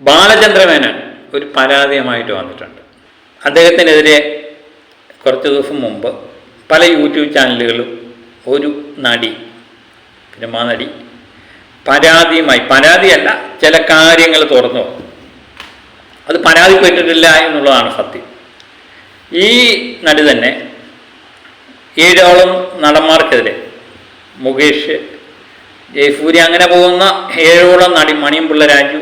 ബാലചന്ദ്രമേനൻ ഒരു പരാതിയുമായിട്ട് വന്നിട്ടുണ്ട് അദ്ദേഹത്തിനെതിരെ കുറച്ച് ദിവസം മുമ്പ് പല യൂട്യൂബ് ചാനലുകളും ഒരു നടി സിനിമാ നടി പരാതിയുമായി പരാതിയല്ല ചില കാര്യങ്ങൾ തുറന്നു. അത് പരാതിപ്പെട്ടിട്ടില്ല എന്നുള്ളതാണ് സത്യം ഈ നടി തന്നെ ഏഴോളം നടന്മാർക്കെതിരെ മുകേഷ് ജയസൂര്യ അങ്ങനെ പോകുന്ന ഏഴോളം നടി മണിയും പിള്ള രാജു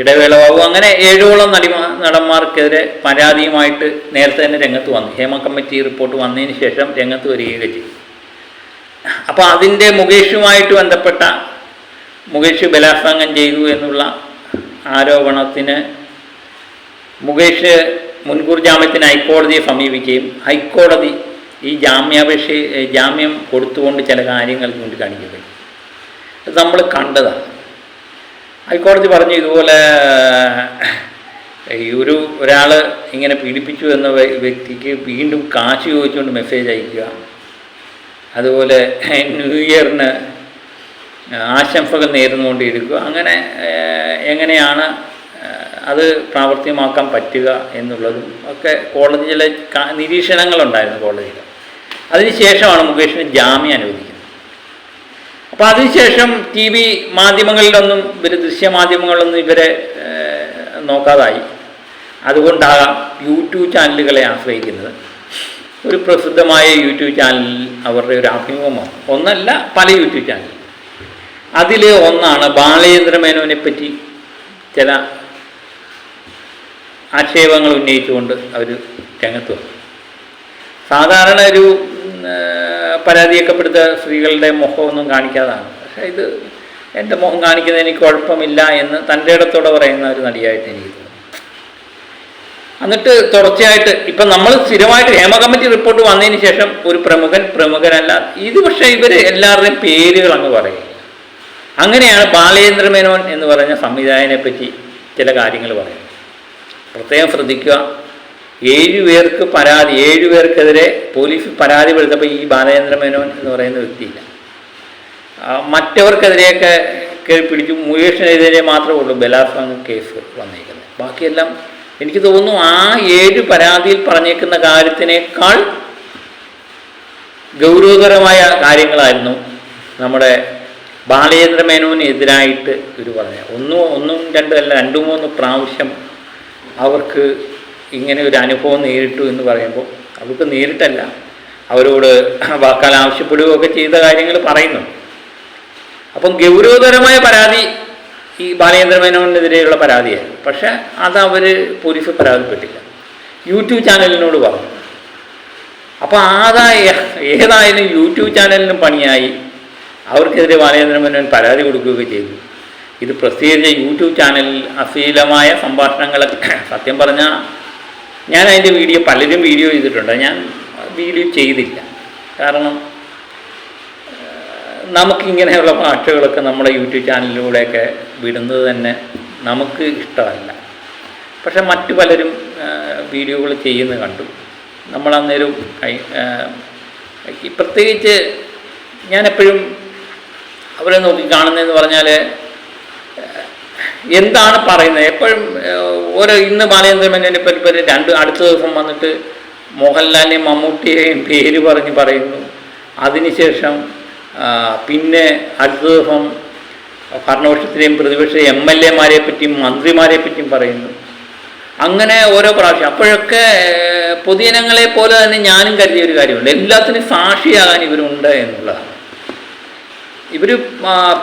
ഇടവേള ബാബു. അങ്ങനെ ഏഴോളം നടിമാ നടന്മാർക്കെതിരെ പരാതിയുമായിട്ട് നേരത്തെ തന്നെ രംഗത്ത് വന്നു. ഹേമ കമ്മിറ്റി റിപ്പോർട്ട് വന്നതിന് ശേഷം രംഗത്ത് വരികയൊക്കെ ചെയ്തു. അപ്പോൾ അതിന്റെ മുകേഷുമായിട്ട് ബന്ധപ്പെട്ട മുകേഷ് ബലാത്സംഗം ചെയ്തു എന്നുള്ള ആരോപണത്തിന് മുകേഷ് മുൻകൂർ ജാമ്യത്തിന് ഹൈക്കോടതിയെ സമീപിക്കുകയും ഹൈക്കോടതി ഈ ജാമ്യാപേക്ഷ ജാമ്യം കൊടുത്തുകൊണ്ട് ചില കാര്യങ്ങൾ ചൂണ്ടിക്കാണിക്കുകയും നമ്മൾ കണ്ടതാണ്. ഹൈക്കോടതി പറഞ്ഞു ഇതുപോലെ ഈ ഒരു ഒരാൾ ഇങ്ങനെ പീഡിപ്പിച്ചു എന്ന വ്യക്തിക്ക് വീണ്ടും കാശ് ചോദിച്ചുകൊണ്ട് മെസ്സേജ് അയക്കുക. അതുപോലെ ന്യൂ ഇയറിന് ആശംസകൾ നേരുന്നുകൊണ്ട് എടുക്കുക. അങ്ങനെ എങ്ങനെയാണ് അത് പ്രാവർത്തികമാക്കാൻ പറ്റുക എന്നുള്ളതും ഒക്കെ കോടതി ചില കാ- നിരീക്ഷണങ്ങളുണ്ടായിരുന്നു കോടതിയിൽ. അതിനുശേഷമാണ് മുകേഷിന് ജാമ്യം അനുവദിക്കുന്നത്. അപ്പോൾ അതിനുശേഷം ടി വി മാധ്യമങ്ങളിലൊന്നും ഇവർ ദൃശ്യമാധ്യമങ്ങളിലൊന്നും ഇവരെ നോക്കാതായി. അതുകൊണ്ടാകാം യൂട്യൂബ് ചാനലുകളെ ആശ്രയിക്കുന്നത്. ഒരു പ്രസിദ്ധമായ യൂട്യൂബ് ചാനൽ അവരുടെ ഒരു അഭിമുഖമാണ്. ഒന്നല്ല പല യൂട്യൂബ് ചാനൽ അതിൽ ഒന്നാണ് ബാലചന്ദ്ര മേനോനെ പറ്റി ചില ആക്ഷേപങ്ങൾ ഉന്നയിച്ചുകൊണ്ട് അവർ രംഗത്ത് വന്നു. സാധാരണ ഒരു ഉം, ആ, പരാതിയൊക്കെ പെടുത്ത സ്ത്രീകളുടെ മുഖമൊന്നും കാണിക്കാതാണ്. പക്ഷേ ഇത് എന്റെ മുഖം കാണിക്കുന്നത് എനിക്ക് കുഴപ്പമില്ല എന്ന് തന്റെ ഇടത്തോടെ പറയുന്ന ഒരു നടിയായിട്ട് എനിക്ക് എന്നിട്ട് തുടർച്ചയായിട്ട് ഇപ്പം നമ്മൾ സ്ഥിരമായിട്ട് ഹേമ കമ്മിറ്റി റിപ്പോർട്ട് വന്നതിന് ശേഷം ഒരു പ്രമുഖൻ പ്രമുഖനല്ല ഇത് പക്ഷേ ഇവർ എല്ലാവരുടെയും പേരുകൾ അങ്ങ് പറയും അങ്ങനെയാണ് ബാലേന്ദ്ര മേനോൻ എന്ന് പറഞ്ഞ സംവിധായകനെ പറ്റി ചില കാര്യങ്ങൾ പറയുന്നത്. പ്രത്യേകം ശ്രദ്ധിക്കുക. ഏഴു പേർക്ക് പരാതി ഏഴുപേർക്കെതിരെ പോലീസ് പരാതി കൊടുത്തപ്പോൾ ഈ ബാലചന്ദ്ര മേനോൻ എന്ന് പറയുന്ന വ്യക്തിയില്ല. മറ്റവർക്കെതിരെയൊക്കെ പിടിച്ചു. മുകേഷിനെതിരെ മാത്രമേ ഉള്ളൂ ബലാത്സംഗ കേസ് വന്നിരിക്കുന്നത്. ബാക്കിയെല്ലാം എനിക്ക് തോന്നുന്നു ആ ഏഴ് പരാതിയിൽ പറഞ്ഞേക്കുന്ന കാര്യത്തിനേക്കാൾ ഗൗരവതരമായ കാര്യങ്ങളായിരുന്നു നമ്മുടെ ബാലചന്ദ്ര മേനോനെതിരായിട്ട് ഇവർ പറഞ്ഞത്. ഒന്നും ഒന്നും രണ്ടും അല്ല രണ്ടു മൂന്ന് പ്രാവശ്യം അവർക്ക് ഇങ്ങനെ ഒരു അനുഭവം നേരിട്ടു എന്ന് പറയുമ്പോൾ അവർക്ക് നേരിട്ടല്ല. അവരോട് വാക്കാൽ ആവശ്യപ്പെടുകയൊക്കെ ചെയ്ത കാര്യങ്ങൾ പറയുന്നു. അപ്പം ഗൗരവതരമായ പരാതി ഈ ബാലചന്ദ്ര മേനോനെതിരെയുള്ള പരാതിയായിരുന്നു പക്ഷെ അത് അവർ പോലീസ് പരാതിപ്പെട്ടില്ല. യൂട്യൂബ് ചാനലിനോട് പറഞ്ഞു. അപ്പോൾ ആദായ ഏതായാലും യൂട്യൂബ് ചാനലിനും പണിയായി. അവർക്കെതിരെ ബാലചന്ദ്ര മേനോൻ പരാതി കൊടുക്കുകയൊക്കെ ചെയ്തു. ഇത് പ്രസിദ്ധീകരിച്ച യൂട്യൂബ് ചാനലിൽ അശ്ലീലമായ സംഭാഷണങ്ങളൊക്കെ സത്യം പറഞ്ഞാൽ ഞാൻ അതിന്റെ വീഡിയോ പലരും വീഡിയോ ചെയ്തിട്ടുണ്ട്. ഞാൻ വീഡിയോ ചെയ്തില്ല. കാരണം നമുക്കിങ്ങനെയുള്ള ഭാഷകളൊക്കെ നമ്മുടെ യൂട്യൂബ് ചാനലിലൂടെയൊക്കെ വിടുന്നത് തന്നെ നമുക്ക് ഇഷ്ടമല്ല. പക്ഷെ മറ്റു പലരും വീഡിയോകൾ ചെയ്യുന്നത് കണ്ടു. നമ്മളന്നേരം കൈ പ്രത്യേകിച്ച് ഞാനെപ്പോഴും അവരെ നോക്കി കാണുന്നതെന്ന് പറഞ്ഞാൽ എന്താണ് പറയുന്നത്? എപ്പോഴും ഓരോ ഇന്ന് ബാലചന്ദ്ര മേനോനെ പറ്റി രണ്ട് അടുത്ത ദിവസം വന്നിട്ട് മോഹൻലാലിനെയും മമ്മൂട്ടിയെയും പേര് പറഞ്ഞ് പറയുന്നു. അതിനുശേഷം പിന്നെ അടുത്ത ദിവസം ഭരണപക്ഷത്തിലെയും പ്രതിപക്ഷ എം എൽ എമാരെ പറ്റിയും മന്ത്രിമാരെ പറ്റിയും പറയുന്നു. അങ്ങനെ ഓരോ പ്രാവശ്യം. അപ്പോഴൊക്കെ പൊതുജനങ്ങളെ പോലെ തന്നെ ഞാനും കരുതിയ ഒരു കാര്യമുണ്ട്. എല്ലാത്തിനും സാക്ഷിയാകാൻ ഇവരുണ്ട് എന്നുള്ളതാണ്. ഇവർ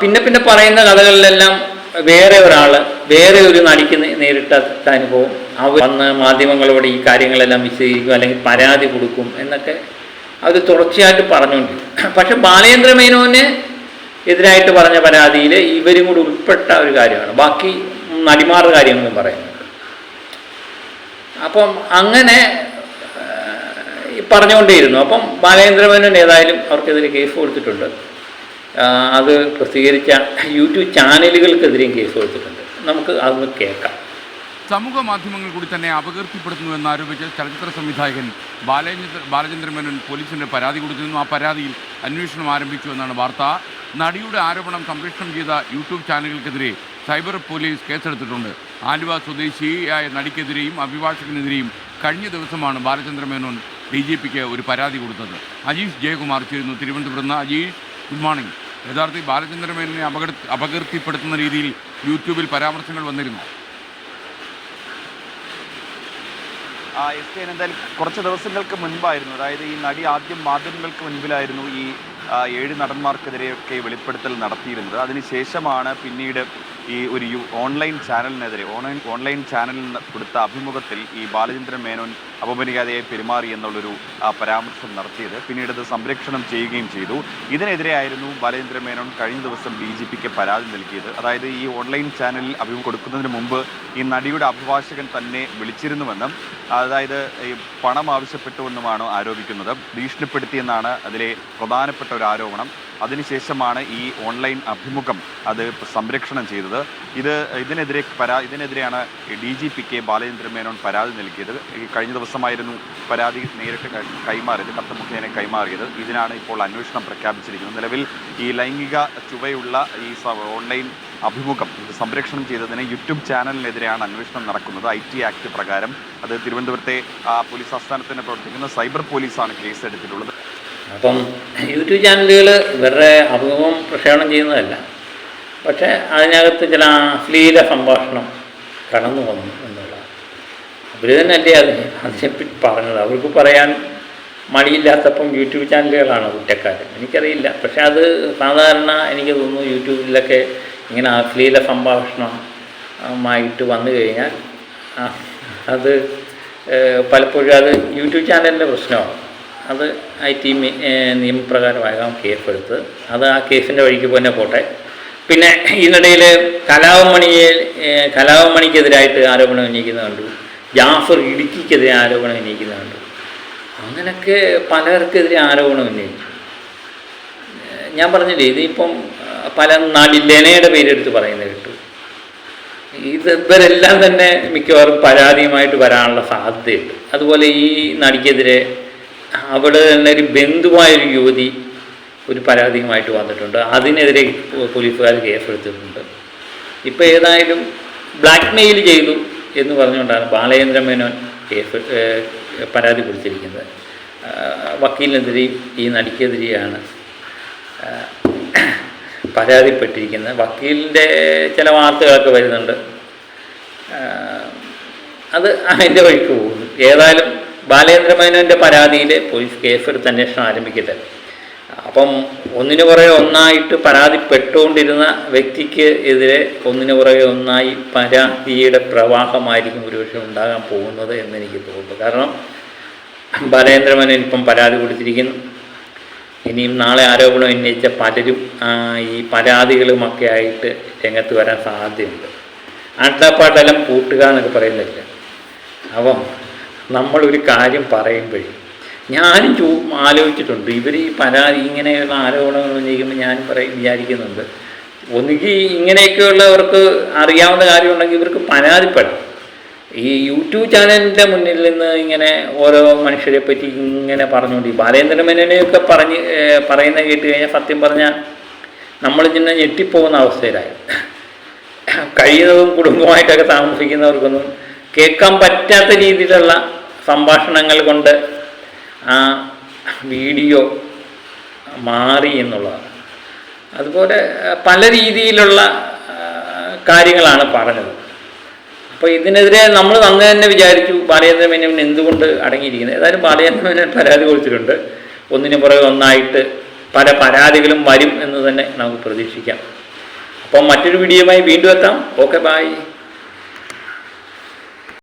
പിന്നെ പിന്നെ പറയുന്ന കഥകളിലെല്ലാം വേറെ ഒരാൾ വേറെ ഒരു നടിക്ക് നേരിട്ട അനുഭവം. അവർ വന്ന് മാധ്യമങ്ങളോട് ഈ കാര്യങ്ങളെല്ലാം വിശദീകരിക്കും അല്ലെങ്കിൽ പരാതി കൊടുക്കും എന്നൊക്കെ അവർ തുടർച്ചയായിട്ട് പറഞ്ഞുകൊണ്ട്. പക്ഷെ ബാലേന്ദ്ര മേനോന് എതിരായിട്ട് പറഞ്ഞ പരാതിയിൽ ഇവരും കൂടി ഉൾപ്പെട്ട ഒരു കാര്യമാണ്. ബാക്കി നടിമാരുടെ കാര്യങ്ങളും പറയുന്നുണ്ട് അപ്പം അങ്ങനെ പറഞ്ഞുകൊണ്ടേയിരുന്നു. അപ്പം ബാലേന്ദ്ര മേനോൻ ഏതായാലും അവർക്കെതിരെ കേസ് കൊടുത്തിട്ടുണ്ട്. അത് പ്രസിദ്ധീകരിച്ച യൂട്യൂബ് ചാനലുകൾക്കെതിരെയും കേസ് കൊടുത്തിട്ടുണ്ട്. നമുക്ക് അതൊന്ന് കേൾക്കാം. സമൂഹ മാധ്യമങ്ങൾ കൂടി തന്നെ അപകീർത്തിപ്പെടുത്തുന്നു എന്നാരോപിച്ച് ചലച്ചിത്ര സംവിധായകൻ ബാലചന്ദ്ര ബാലചന്ദ്ര മേനോൻ പോലീസിന് പരാതി കൊടുത്തിരുന്നു. ആ പരാതിയിൽ അന്വേഷണം ആരംഭിച്ചു എന്നാണ് വാർത്ത. നടിയുടെ ആരോപണം സംപ്രേഷണം ചെയ്ത യൂട്യൂബ് ചാനലുകൾക്കെതിരെ സൈബർ പോലീസ് കേസെടുത്തിട്ടുണ്ട്. ആലുവ സ്വദേശിയായ നടിക്കെതിരെയും അഭിഭാഷകനെതിരെയും കഴിഞ്ഞ ദിവസമാണ് ബാലചന്ദ്ര മേനോൻ ഡി ജി പിക്ക് ഒരു പരാതി കൊടുത്തത്. അജീഷ് ജയകുമാർ ചേരുന്നു. തിരുവനന്തപുരത്ത് അജീഷ് ഗുഡ് മോർണിംഗ് യഥാർത്ഥത്തിൽ ബാലചന്ദ്ര മേനോനെ അപകട അപകീർത്തിപ്പെടുത്തുന്ന രീതിയിൽ യൂട്യൂബിൽ പരാമർശങ്ങൾ വന്നിരുന്നു. എസ് കെ എന്തായാലും കുറച്ച് ദിവസങ്ങൾക്ക് മുൻപായിരുന്നു അതായത് ഈ നടി ആദ്യം മാധ്യമങ്ങൾക്ക് മുൻപിലായിരുന്നു ഈ ഏഴ് നടന്മാർക്കെതിരെയൊക്കെ വെളിപ്പെടുത്തൽ നടത്തിയിരുന്നത്. അതിനുശേഷമാണ് പിന്നീട് ഈ ഒരു ഓൺലൈൻ ചാനലിനെതിരെ ഓൺലൈൻ ഓൺലൈൻ ചാനലിന് കൊടുത്ത അഭിമുഖത്തിൽ ഈ ബാലചന്ദ്രൻ മേനോൻ അപമര്യാദയായി പെരുമാറി എന്നുള്ളൊരു പരാമർശം നടത്തിയത്. പിന്നീട് അത് സംരക്ഷണം ചെയ്യുകയും ചെയ്തു. ഇതിനെതിരെയായിരുന്നു ബാലചന്ദ്രൻ മേനോൻ കഴിഞ്ഞ ദിവസം ഡി ജി പിക്ക് പരാതി നൽകിയത്. അതായത് ഈ ഓൺലൈൻ ചാനലിൽ അഭിമുഖം കൊടുക്കുന്നതിന് മുമ്പ് ഈ നടിയുടെ അഭിഭാഷകൻ തന്നെ വിളിച്ചിരുന്നുവെന്നും അതായത് ഈ പണം ആവശ്യപ്പെട്ടുവെന്നുമാണ് ആരോപിക്കുന്നത്. ഭീഷണിപ്പെടുത്തിയെന്നാണ് അതിലെ പ്രധാനപ്പെട്ട ഒരു ആരോപണം. അതിനുശേഷമാണ് ഈ ഓൺലൈൻ അഭിമുഖം അത് സംരക്ഷണം ചെയ്തത്. ഇത് ഇതിനെതിരെ പരാ ഇതിനെതിരെയാണ് D G P K Balachandran Menon പരാതി നൽകിയത്. കഴിഞ്ഞ ദിവസമായിരുന്നു പരാതി നേരിട്ട് കൈമാറിയത് കത്ത് മുഖേന കൈമാറിയത്. ഇതിനാണ് ഇപ്പോൾ അന്വേഷണം പ്രഖ്യാപിച്ചിരിക്കുന്നത്. നിലവിൽ ഈ ലൈംഗിക ചുവയുള്ള ഈ ഓൺലൈൻ അഭിമുഖം സംരക്ഷണം ചെയ്തതിന് യൂട്യൂബ് ചാനലിനെതിരെയാണ് അന്വേഷണം നടക്കുന്നത്. ഐ ടി ആക്ട് പ്രകാരം അത് തിരുവനന്തപുരത്തെ പോലീസ് ആസ്ഥാനത്തിന് പ്രവർത്തിക്കുന്ന സൈബർ പോലീസാണ് കേസ് എടുത്തിട്ടുള്ളത് അപ്പം യൂട്യൂബ് ചാനലുകൾ ഇവരുടെ അഭിമുഖം പ്രക്ഷേപണം ചെയ്യുന്നതല്ല. പക്ഷേ അതിനകത്ത് ചില അശ്ലീല സംഭാഷണം കടന്നു വന്നു എന്നുള്ളതാണ്. അവർ തന്നെയല്ലേ അത്? അതിനെപ്പറ്റി പറഞ്ഞത്. അവർക്ക് പറയാൻ മടിയില്ലാത്തപ്പം യൂട്യൂബ് ചാനലുകളാണ് കുറ്റക്കാർ എനിക്കറിയില്ല. പക്ഷേ അത് സാധാരണ എനിക്ക് തോന്നുന്നു യൂട്യൂബിലൊക്കെ ഇങ്ങനെ അശ്ലീല സംഭാഷണമായിട്ട് വന്നു കഴിഞ്ഞാൽ അത് പലപ്പോഴും അത് യൂട്യൂബ് ചാനലിന്റെ പ്രശ്നമാണ്. അത് ഐ ടി നിയമപ്രകാരമാകാം കേസെടുത്ത് അത് ആ കേസിന്റെ വഴിക്ക് തന്നെ പോട്ടെ. പിന്നെ ഇതിനിടയിൽ കലാവമണിയെ കലാവമണിക്കെതിരായിട്ട് ആരോപണം ഉന്നയിക്കുന്നത് കണ്ടു ജാഫർ ഇടുക്കിക്കെതിരെ ആരോപണം ഉന്നയിക്കുന്നത് കണ്ടു അങ്ങനെയൊക്കെ പലർക്കെതിരെ ആരോപണം ഉന്നയിച്ചു. ഞാൻ പറഞ്ഞില്ലേ ഇതിപ്പം പല നാടി ലെനയുടെ പേരെടുത്ത് പറയുന്നത് കേട്ടു. ഇത് ഇവരെല്ലാം തന്നെ മിക്കവാറും പരാതിയുമായിട്ട് വരാനുള്ള സാധ്യതയുണ്ട്. അതുപോലെ ഈ നടിക്കെതിരെ അവിടെ തന്നെ ഒരു ബന്ധുവായൊരു യുവതി ഒരു പരാതിയുമായിട്ട് വന്നിട്ടുണ്ട്. അതിനെതിരെ പോലീസുകാർ കേസെടുത്തിട്ടുണ്ട്. ഇപ്പോൾ ഏതായാലും ബ്ലാക്ക് മെയിൽ ചെയ്തു എന്ന് പറഞ്ഞുകൊണ്ടാണ് ബാലചന്ദ്ര മേനോൻ കേസ് പരാതി കൊടുത്തിരിക്കുന്നത്. വക്കീലിനെതിരെയും ഈ നടിക്കെതിരെയാണ് പരാതിപ്പെട്ടിരിക്കുന്നത്. വക്കീലിന്റെ ചില വാർത്തകളൊക്കെ വരുന്നുണ്ട്. അത് അതിന്റെ വഴിക്ക് പോകുന്നു. ഏതായാലും ബാലേന്ദ്ര മേനോന്റെ പരാതിയിൽ പോലീസ് കേസെടുത്ത് അന്വേഷണം ആരംഭിക്കട്ടെ. അപ്പം ഒന്നിനു പുറകെ ഒന്നായിട്ട് പരാതിപ്പെട്ടുകൊണ്ടിരുന്ന വ്യക്തിക്ക് എതിരെ ഒന്നിനു പുറകെ ഒന്നായി പരാതിയുടെ പ്രവാഹമായിരിക്കും ഒരുപക്ഷെ ഉണ്ടാകാൻ പോകുന്നത് എന്ന് എനിക്ക് തോന്നുന്നു. കാരണം ബാലേന്ദ്രമേനോൻ ഇപ്പം പരാതി കൊടുത്തിരിക്കുന്നു. ഇനിയും നാളെ ആരോപണം ഉന്നയിച്ച പലരും ഈ പരാതികളുമൊക്കെ ആയിട്ട് രംഗത്ത് വരാൻ സാധ്യതയുണ്ട്. ആട്ടാപ്പാട്ടെല്ലാം കൂട്ടുക എന്നൊക്കെ പറയുന്നില്ല? അപ്പം നമ്മളൊരു കാര്യം പറയുമ്പോഴേ ഞാനും ചോ ആലോചിച്ചിട്ടുണ്ട്. ഇവർ ഈ പരാതി ഇങ്ങനെയുള്ള ആരോപണങ്ങൾ ഉന്നയിക്കുമ്പോൾ ഞാൻ പറയും വിചാരിക്കുന്നുണ്ട്. ഒന്നുകിൽ ഇങ്ങനെയൊക്കെയുള്ളവർക്ക് അറിയാവുന്ന കാര്യമുണ്ടെങ്കിൽ ഇവർക്ക് പരാതിപ്പെടാം. ഈ യൂട്യൂബ് ചാനലിന്റെ മുന്നിൽ നിന്ന് ഇങ്ങനെ ഓരോ മനുഷ്യരെ പറ്റി ഇങ്ങനെ പറഞ്ഞുകൊണ്ട് ബാലേന്ദ്ര മേനോനെയൊക്കെ പറഞ്ഞ് പറയുന്നത് പറയുന്ന കേട്ട് കഴിഞ്ഞാൽ സത്യം പറഞ്ഞാൽ നമ്മളിങ്ങനെ ഞെട്ടിപ്പോകുന്ന അവസ്ഥയിലായി. കഴിയുന്നതും കുടുംബമായിട്ടൊക്കെ താമസിക്കുന്നവർക്കൊന്നും കേൾക്കാൻ പറ്റാത്ത രീതിയിലുള്ള സംഭാഷണങ്ങൾ കൊണ്ട് ആ വീഡിയോ മാറി എന്നുള്ളതാണ്. അതുപോലെ പല രീതിയിലുള്ള കാര്യങ്ങളാണ് പറഞ്ഞത്. അപ്പോൾ ഇതിനെതിരെ നമ്മൾ അന്ന് തന്നെ വിചാരിച്ചു ബാലചന്ദ്ര മേനോൻ എന്തുകൊണ്ട് അടങ്ങിയിരിക്കുന്നത്? ഏതായാലും ബാലചന്ദ്ര മേനോൻ പരാതി കൊടുത്തിട്ടുണ്ട്. ഒന്നിനു പുറകെ ഒന്നായിട്ട് പല പരാതികളും വരും എന്ന് തന്നെ നമുക്ക് പ്രതീക്ഷിക്കാം. അപ്പം മറ്റൊരു വീഡിയോയുമായി വീണ്ടും എത്താം. Okay bye